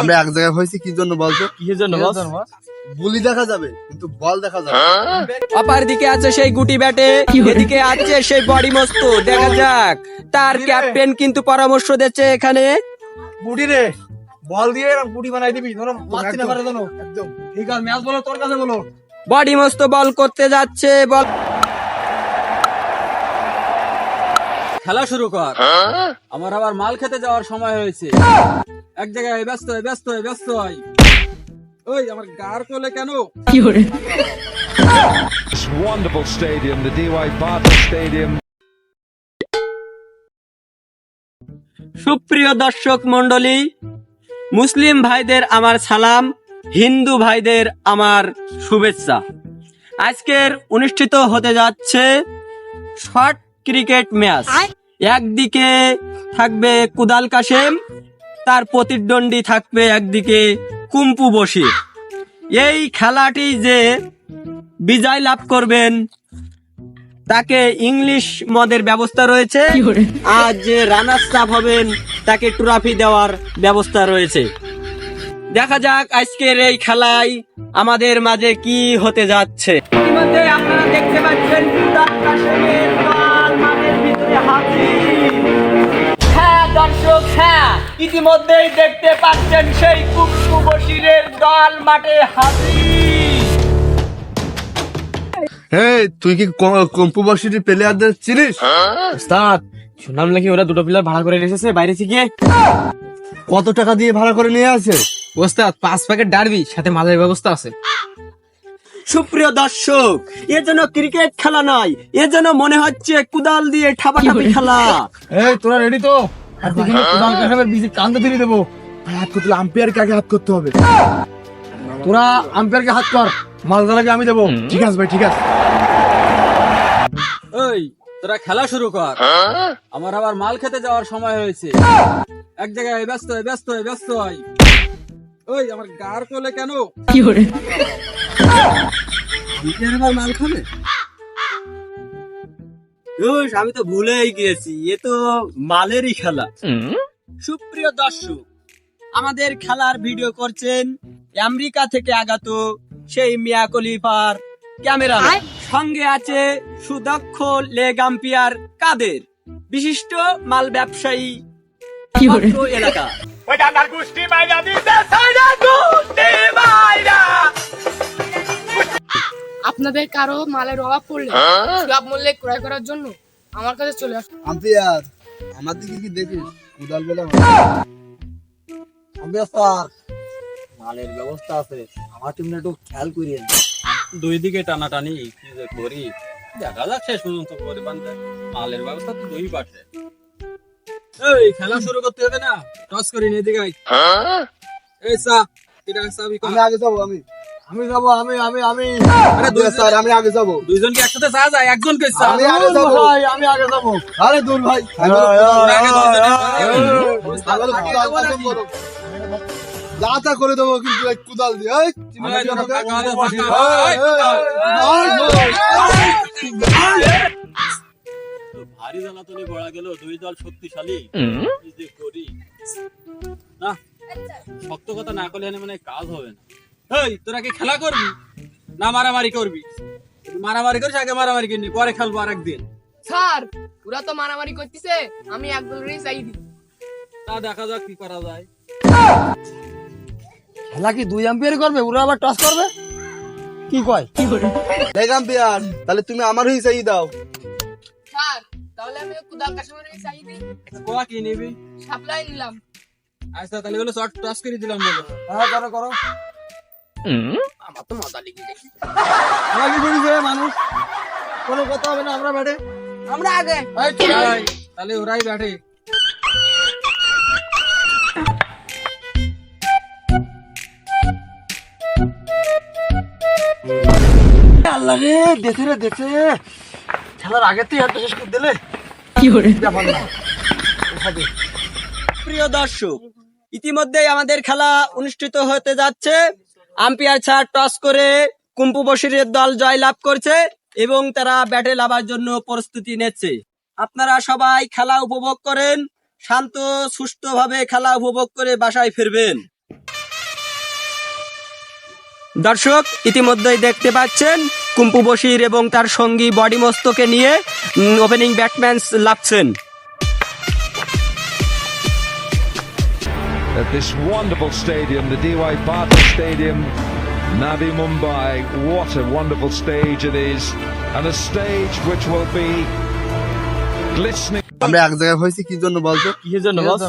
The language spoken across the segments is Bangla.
আমরা এক জায়গায় হয়েছি কি জন্য বলতো? কিসের জন্য বস? দেখা যাবে কিন্তু বল দেখা যাবে। অপার দিকে আছে সেই গুটি ব্যাটে এদিকে আছে সেই বডি মস্ত দেখা যাক। তার ক্যাপ্টেন কিন্তু পরামর্শ দিচ্ছে এখানে। গুটি রে বল দিয়ে এরকম গুটি বানাই দিবি ধরো মারছি না পারে জানো একদম। ঠিক আছে ম্যাচ বলো তোর কাছে বলো। বডি মস্ত বল করতে যাচ্ছে বল খেলা শুরু কর। আমার আবার মাল খেতে যাওয়ার সময় হয়েছে। এক জায়গায় ব্যস্ত হয়ে ব্যস্ত হয়ে ব্যস্ত হয় ওই আমার গার কোলে কেন? This wonderful stadium, the DY Barton Stadium. সুপ্রিয় দর্শক মন্ডলী মুসলিম ভাইদের আমার সালাম হিন্দু ভাইদের আমার শুভেচ্ছা। আজকের অনুষ্ঠিত হতে যাচ্ছে শর্ট ক্রিকেট ম্যাচ। একদিকে থাকবে কুদাল কাশেম তার প্রতিদ্বন্দ্বী থাকবে একদিকে কুম্পু বসির এই খেলাটি যে বিজয় লাভ করবেন তাকে ইংলিশ মদের ব্যবস্থা রয়েছে। আর যে রানার স্টাফ হবেন তাকে ট্রফি দেওয়ার ব্যবস্থা রয়েছে। দেখা যাক আজকের এই খেলায় আমাদের মাঝে কি হতে যাচ্ছে। ইতিমধ্যে আপনারা দেখতে পাচ্ছেন হ্যাঁ দর্শক হ্যাঁ। ইতিমধ্যেই দেখতে পাচ্ছেন সেই কুকু বসিরের দল মাঠে হাজির। এই তুই কি কম্পু প্লেয়ারদের চিনিস? ওস্তাদ শুনলাম নাকি ওরা দুটো প্লেয়ার ভাড়া করে এসেছে বাইরে থেকে? কত টাকা দিয়ে ভাড়া করে নিয়ে আছে ওস্তাদ পাঁচ প্যাকেট ডারবি সাথে মালের ব্যবস্থা আছে। সুপ্রিয় দর্শক এ যেন ক্রিকেট খেলা নয় এ যেন মনে হচ্ছে কুদাল দিয়ে ঠাপাঠাপি খেলা। এই তোরা রেডি তো? আর তুই কান্দে ফিরিয়ে দেবো। হাত করতে আম্পায়ারকে আগে হাত করতে হবে। তোরা আম্পায়ারকে হাত কর মালদালাকে আমি দেবো। ঠিক আছে ভাই ঠিক আছে। ওই তোরা খেলা শুরু কর। আমার আবার মাল খেতে যাওয়ার সময় হয়েছে। এক জায়গায় ব্যস্ত হয়ে ব্যস্ত হয়ে ব্যস্ত হয় ওই আমার গার কোলে কেন? মাল খাবে? ধুস, আমি তো ভুলেই গিয়েছি। এ তো মালেরই খেলা। সুপ্রিয় দর্শক আমাদের খেলার ভিডিও করছেন আমেরিকা থেকে আগত সেই মিয়া কলিফার ক্যামেরা সঙ্গে আছে সুদক্ষ লেগ আম্পিয়ার কাদের? বিশিষ্ট মাল ব্যবসায়ী এলাকা। আপনাদের কারও মালের অভাব পড়লে সুলভ মূল্যে ক্রয় করার জন্য আমার কাছে চলে আসুন। আম্পায়ার আমার দিকে কি দেখিস? কুদাল বেলা আম্পায়ার স্যার মালের ব্যবস্থা আছে। আমার টিমটা একটু খেয়াল করিয়েন। দুই দিকে টানাটানি কি যে করি? দেখা যাক শেষ পর্যন্ত পরিমাণ দেয়। মালের ব্যবস্থা তো দুই পাশে। এই খেলা শুরু করতে হবে না। টস করি এদিকে আয়। এই সা এটা সাবি আমি আগে যাব আমি। আমি যাব আমি আমি আমি। আরে দুই স্যার আমি আগে যাব। দুইজন কি একসাথে চা যায় একজন কে চা আমি আগে যাব। ভাই আমি আগে যাব। আরে দূর ভাই করে। দেবো কিন্তু এই কুদাল দিয়ে। ভারী জ্বালাতনে গেল দুই দল শক্তিশালী। করি। না শক্ত কথা না করলে মানে কাজ হবে না। এই তোরা কি খেলা করবি? না মারামারি করবি? মারামারি করিস আগে মারামারি কিনবি পরে খেলব আর একদিন স্যার ওরা তো মারামারি করতেছে আমি এক দলেরই চাই দিই। তা দেখা যাক কি করা যায়। খেলা কি দুই আম্পায়ার করবে? ওরা আবার টস করবে? কি কয়? লেগ আম্পায়ার তাহলে তুমি আমার হয়ে চাই দাও। স্যার তাহলে আমি কুদাল কাশ্মীর চাই দিই। কোয়া কি নিবি? সাপ্লাই নিলাম। আচ্ছা তাহলে বলে শর্ট টস করে দিলাম বলে। হ্যাঁ করো করো। আমার তো মজা লেগে গেছে খেলা কি মানুষ। কোনো কথা হবে না আমরা ব্যাটে। আমরা আগে। এই, তাহলে ওরাই ব্যাটে। আল্লাহ রে দেখে রে দেখে। খেলার আগে তুই এত শেষ করে দিলে। ব্যাপার না। প্রিয় দর্শক ইতিমধ্যেই আমাদের খেলা অনুষ্ঠিত হতে যাচ্ছে। আম্পিয়ার ছাড় টস করে কুম্পু বসিরের দল জয় লাভ করছে এবং তারা ব্যাটে লাভার জন্য প্রস্তুতি নিচ্ছে। আপনারা সবাই খেলা উপভোগ করেন, শান্ত, সুষ্ঠুভাবে খেলা উপভোগ করে বাসায় ফিরবেন। দর্শক, ইতিমধ্যেই দেখতে পাচ্ছেন, কুম্পু বসির এবং তার সঙ্গী বডি মস্তকে নিয়ে ওপেনিং ব্যাটম্যান লাভছেন। At this wonderful stadium, the DY Bata Stadium, Navi Mumbai. What a wonderful stage it is, and a stage which will be glistening. আমরা এক জায়গায় হয়েছি কি জন্য বলতো কিসের জন্য বস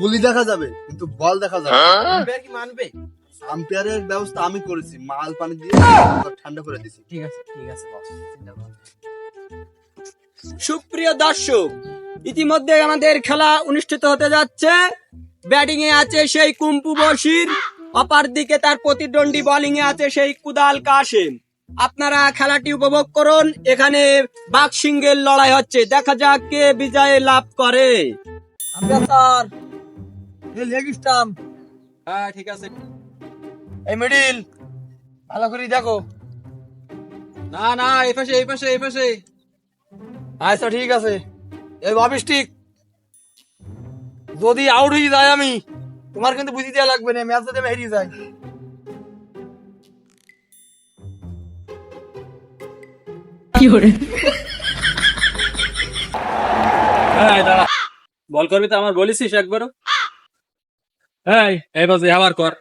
গুলি দেখা যাবে কিন্তু বল দেখা যাবে আম্পায়ার কি মানবে। আম্পায়ারের ব্যবস্থা আমি করেছি মাল পানি দিয়ে ঠান্ডা করে দিছি ঠিক আছে ঠিক আছে বস চিন্তা করো সুপ্রিয় দর্শক ইতিমধ্যে আমাদের খেলা অনুষ্ঠিত হতে যাচ্ছে। ব্যাটিং এ আছে সেই কুম্পু বশির, অপার দিকে তার প্রতিদ্বন্দ্বী বোলিং এ আছে সেই কুদাল কাশেম। আপনারা খেলাটি উপভোগ করুন, এখানে বাঘ সিংহের লড়াই হচ্ছে। দেখা যাক কে বিজয় লাভ করে। আম্পায়ার স্যার এই লেগ স্টাম্প হ্যাঁ ঠিক আছে। এই মিডিল ভালো করে দেখো। না না, এই পাশে এই পাশে এই পাশে। আচ্ছা ঠিক আছে। এই অবিস্টিক যদি আউট হয়ে যায় আমি তোমার কিন্তু বুঝি দেওয়া লাগবে না ম্যাচ যদি আমি হেরিয়ে যাই। হ্যাঁ দাঁড়া বল করবি তো আমার বলেছিস একবারও? এই এই বাজে আবার কর।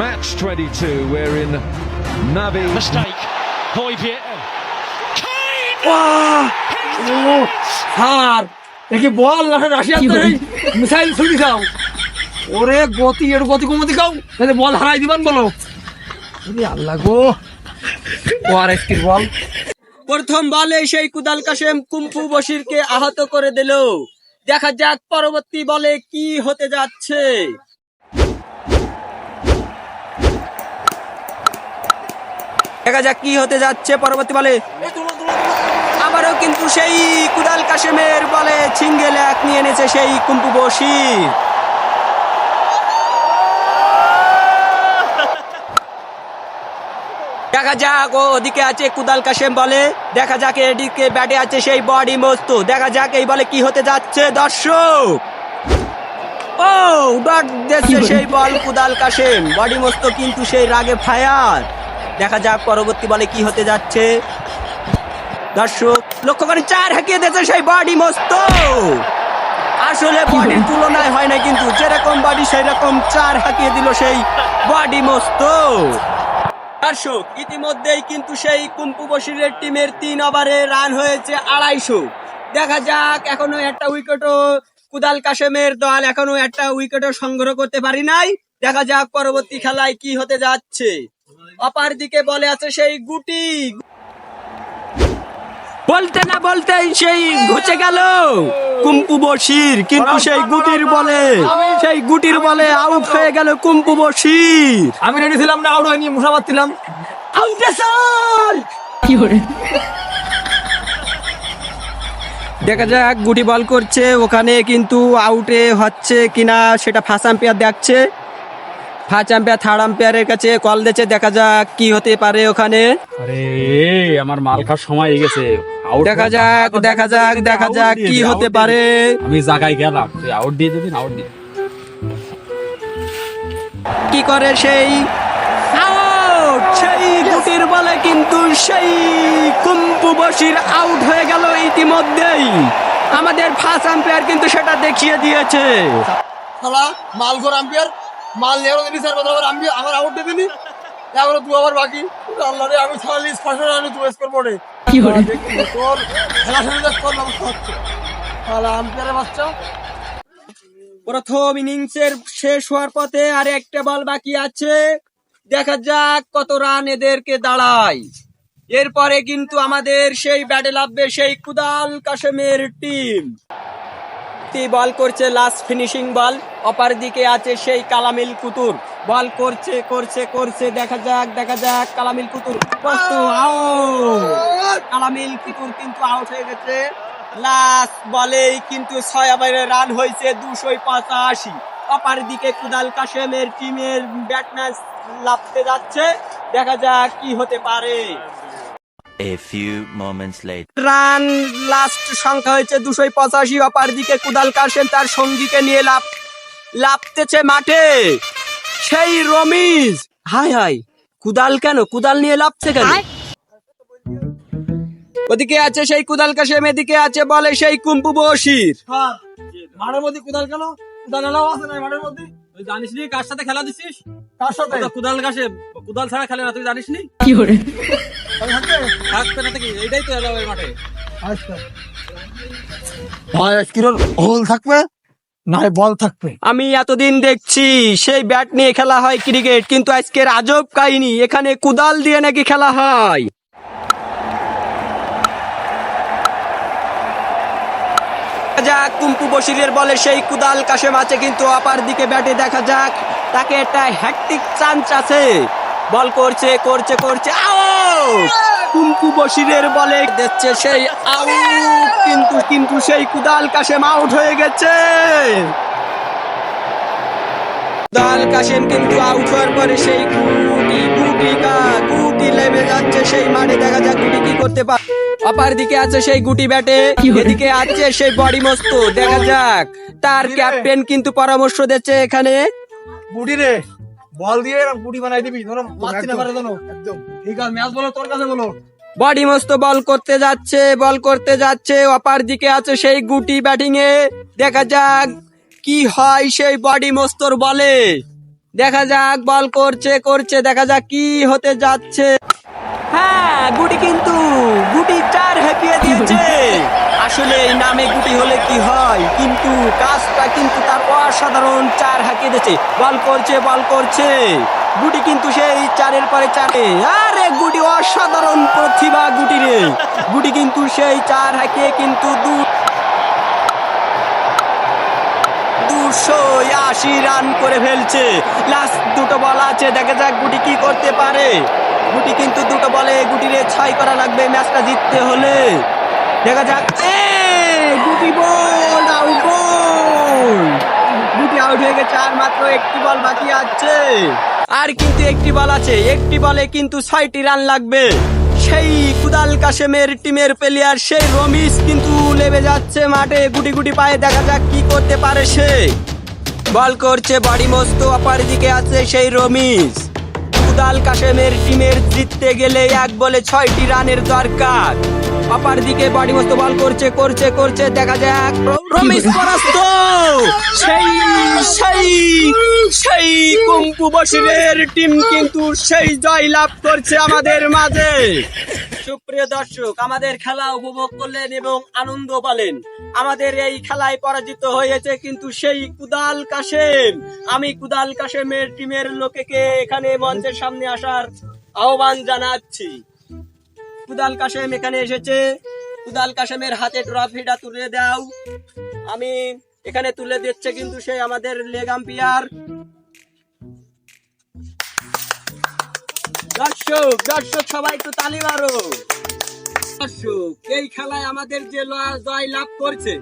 Match 22, wherein Navi. Mistake. হার। দেখি বল না মিসাইল ছুটি দাও ওরে গতি এর গতি কমতি খাও। তাহলে বল হারাই দিবান বলো। আল্লাহ গো। ও আর একটি বল। প্রথম বলে সেই কুদাল কাশেম কুম্পু বশিরকে আহত করে দিল। দেখা যাক পরবর্তী বলে কি হতে যাচ্ছে। দেখা যাক কি হতে যাচ্ছে পরবর্তী বলে। সেই কুদাল কাশেমের বলে ছিঙ্গেল এক নিয়ে এনেছে সেই কুম্পু বসি দেখা যাক ও ওদিকে আছে কুদাল কাশেম বলে। দেখা যাক এদিকে ব্যাটে আছে সেই বডি মস্ত। দেখা যাক এই বলে কি হতে যাচ্ছে দর্শক। ও ডট দিচ্ছে সেই বল কুদাল কাশেম। বডি মস্ত কিন্তু সেই রাগে ফায়ার। দেখা যাক পরবর্তী বলে কি হতে যাচ্ছে। দর্শক লক্ষ্য করে চার হাঁকিয়ে দিয়েছে সেই বডি মস্ত। আসলে বডির তুলনায় হয় না কিন্তু যেরকম বডি সেই রকম চার হাঁকিয়ে দিল সেই বডি মস্ত। দর্শক ইতিমধ্যেই কিন্তু সেই কুম্পু বশিরের টিমের তিন ওভারে রান হয়েছে আড়াইশো। দেখা যাক এখনও একটা উইকেটও কুদাল কাশেমের দল এখনও একটা উইকেটও সংগ্রহ করতে পারি নাই। দেখা যাক পরবর্তী খেলায় কি হতে যাচ্ছে। অপার দিকে বলে আছে সেই গুটি। বলতে না বলতেই সেই ঘুচে গেল। কুম্পু বসির কিন্তু সেই গুটির বলে সেই গুটির বলে আউট হয়ে গেল কুম্পু বসির আমি রেডি ছিলাম না আউট হয়নি মুসা মারছিলাম দেখা যাক গুটি বল করছে ওখানে কিন্তু আউটে হচ্ছে কিনা সেটা ফার্স্ট আম্পায়ার দেখছে। ফার্স্ট আম্পায়ার থার্ড আম্পায়ারের কাছে কল দিচ্ছে দেখা যাক কি হতে পারে ওখানে। আরে আমার মাল খাওয়ার সময় হয়ে গেছে। দেখা যাক দেখা যাক দেখা যাক কি হতে পারে। আমি জায়গায় গেলাম তুই আউট দিয়ে দিবি আউট দিয়ে কি করে সেই? আউট সেই গুটির বলে কিন্তু সেই কুম্পু বসির আউট হয়ে গেল ইতিমধ্যেই। আমাদের ফার্স্ট আম্পায়ার কিন্তু সেটা দেখিয়ে দিয়েছে। শালা মাল ঘর আম্পিয়ার মাল নেওয়ার দিলি স্যার কথা আমি আমার আউট দিয়ে দিলি। এবারে দু ওভার বাকি। আল্লাহ রে আমি পাঁচশো রানে দু স্কোর বোর্ডে কি করে তোর খেলা হচ্ছে। শালা আম্পিয়ারের বাচ্চা। প্রথম ইনিংসের শেষ হওয়ার পথে আর একটা বল বাকি আছে। দেখা যাক কত রান এদেরকে দাঁড়ায়। এরপরে কিন্তু আমাদের সেই ব্যাটে লাভবে সেই কুদাল কাশেমের টিম বল করছে লাস্ট ফিনিশিং বল অপার দিকে আছে সেই কালামিল কুতুর। বল করছে করছে করছে, দেখা যাক দেখা যাক, কালামিল কুতুর কালামিল কুতুর কিন্তু আউট হয়ে গেছে। লাস্ট বলেই কিন্তু ছয় ওভারে রান হয়েছে দুশো পঁচাশি। অপার দিকে কুদাল কাশেমের টিমের ব্যাটম্যান লাভতে যাচ্ছে। দেখা যাক কি হতে পারে। A few moments later. Run last সংখ্যা হয়েছে দুশো পঁচাশি অপার দিকে কুদাল কাশেম তার সঙ্গীকে নিয়ে লাভ লাভতেছে মাঠে। সেই রমিজ হাই হাই কুদাল কেন? কুদাল নিয়ে লাভছে কেন? ওদিকে আছে সেই কুদাল কাশেম এদিকে আছে বলে সেই কুম্পু বসির মাঠের মধ্যে কোদাল কেন? কোদাল এলাও আছে না মাঠের মধ্যে? জানিস নি কার সাথে খেলা দিছিস? কার সাথে? কুদাল গাছে কুদাল ছাড়া খেলে না তুই জানিস নি তাহলে থাকবে? থাকতে না থাকি এইটাই তো এলো মাঠে। আচ্ছা। ভাই কিরণ হোল থাকবে? না বল থাকবে। আমি এতদিন দেখছি সেই ব্যাট নিয়ে খেলা হয় ক্রিকেট কিন্তু আজকের আজব কাহিনী এখানে কুদাল দিয়ে নাকি খেলা হয়। দেখা যাক কুম্পু বসিরের বলে সেই কুদাল কাশেম আছে কিন্তু অপার দিকে ব্যাটে দেখা যাক তাকে একটা হ্যাট্রিক চান্স আছে। বল করছে করছে করছে আউট কুম্পু বসিরের বলে দিচ্ছে সেই আউট কিন্তু কিন্তু সেই কুদাল কাশেম আউট হয়ে গেছে। দাল কাশেম কিন্তু আউট হওয়ার পরে সেই গুটি গুটি কা গুটি লেবে যাচ্ছে সেই মাঠে দেখা যাক গুটি কি করতে পারে। অপার দিকে আছে সেই গুটি ব্যাটে এদিকে আছে সেই বডি মস্ত দেখা যাক। তার ক্যাপ্টেন কিন্তু পরামর্শ দিচ্ছে এখানে। গুটি রে। বল দিয়ে এরকম গুটি বানাই দিবি ধরো মারছি না পারে জানো একদম। ঠিক আছে ম্যাচ বলো তোর কাছে বলো। বডি মস্ত বল করতে যাচ্ছে বল করতে যাচ্ছে অপার দিকে আছে সেই গুটি ব্যাটিং এ দেখা যাক কি হয় সেই বডি মস্তর বলে। দেখা যাক বল করছে করছে দেখা যাক কি হতে যাচ্ছে। হ্যাঁ গুটি কিন্তু গুটি চার হেপিয়ে দিয়েছে। আসলে এই নামে গুটি হলে কি হয়? কিন্তু কাজটা কিন্তু তার অসাধারণ চার হাঁকিয়ে দিয়েছে। বল করছে বল করছে। গুটি কিন্তু সেই চারের পরে চারে। আরে গুটি অসাধারণ প্রতিভা গুটি রে। গুটি কিন্তু সেই চার হাঁকিয়ে কিন্তু দু দুশো আশি রান করে ফেলছে। লাস্ট দুটো বল আছে, দেখা যাক গুটি কি করতে পারে। গুটি কিন্তু দুটো বলে গুটিরে ছয় করা লাগবে ম্যাচটা জিততে হলে। দেখা যাক। দুটি বল আউট বল দুটি আউট হয়ে গেছে, আর মাত্র একটি বল বাকি আছে। আর কিন্তু একটি বল আছে, একটি বলে কিন্তু ছয়টি রান লাগবে। সেই কুদাল কাশেমের টিমের প্লেয়ার সেই রমিস কিন্তু লেবে যাচ্ছে মাঠে, গুটি গুটি পায়ে। দেখা যাক কি করতে পারে সে। বল করছে বডি মস্ত অপার দিকে আছে সেই রমিস কুদাল কাশেমের টিমের জিততে গেলে এক বলে ছয়টি রানের দরকার। অপার দিকে বডি মস্ত বল করছে করছে করছে, দেখা যাক। রমিস পরাস্ত! সেই সেই সেই কুম্পু বসিরের টিম কিন্তু সেই জয় লাভ করছে আমাদের মাঝে। সুপ্রিয় দর্শক, আমাদের খেলা উপভোগ করলেন এবং আনন্দ পেলেন। আমাদের এই খেলায় পরাজিত হয়েছে কিন্তু সেই কুদাল কাশেম। আমি কুদাল কাশেমের টিমের লোকেকে এখানে মঞ্চের সামনে আসার আহ্বান জানাচ্ছি। কুদাল কাশেম এখানে এসেছে। কুদাল কাশেমের হাতে ট্রফিটা তুলে দাও। আমি এখানে তুলে দিচ্ছে কিন্তু সে আমাদের লেগ আম্পিয়ার। দর্শক দর্শক, সবাই একটু তালি মারো। দর্শক, এই খেলায় আমাদের যে জয় লাভ করছে,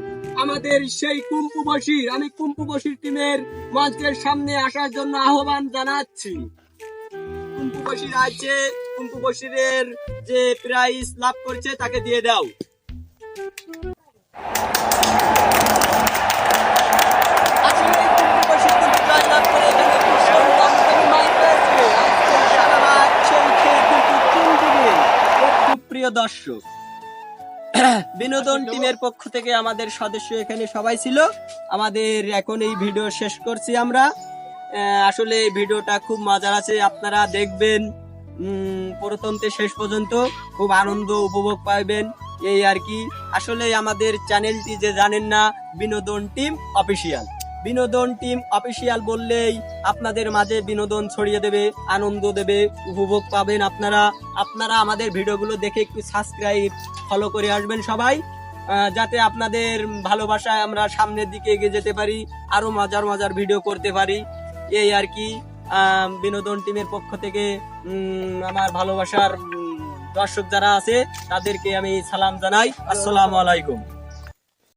আমাদের সেই কুম্পু বসির আমি কুম্পু বসির টিমের মঞ্চের সামনে আসার জন্য আহ্বান জানাচ্ছি। কুম্পু বসির আছে, কুম্পু বসিরের যে প্রাইজ লাভ করছে তাকে দিয়ে দাও। সুপ্রিয় দর্শক বিনোদন টিমের পক্ষ থেকে আমাদের সদস্য এখানে সবাই ছিল। আমাদের এখন এই ভিডিও শেষ করছি আমরা। আহ, আসলে ভিডিওটা খুব মজার আছে আপনারা দেখবেন। উম, প্রথম শেষ পর্যন্ত খুব আনন্দ উপভোগ পাইবেন। এই আর কি। আসলে আমাদের চ্যানেলটি যে জানেন না Binodon team official. Binodon team official বললেই আপনাদের মাঝে বিনোদন ছড়িয়ে দেবে আনন্দ দেবে উপভোগ পাবেন আপনারা। আপনারা আমাদের ভিডিওগুলো দেখে একটু সাবস্ক্রাইব ফলো করে আসবেন সবাই। যাতে আপনাদের ভালোবাসায় আমরা সামনের দিকে এগিয়ে যেতে পারি আরও মজার মজার ভিডিও করতে পারি। এই আর কি। বিনোদন টিমের পক্ষ থেকে আমার ভালোবাসার দর্শক যারা আছে তাদেরকে আমি সালাম জানাই। আসসালাম আলাইকুম।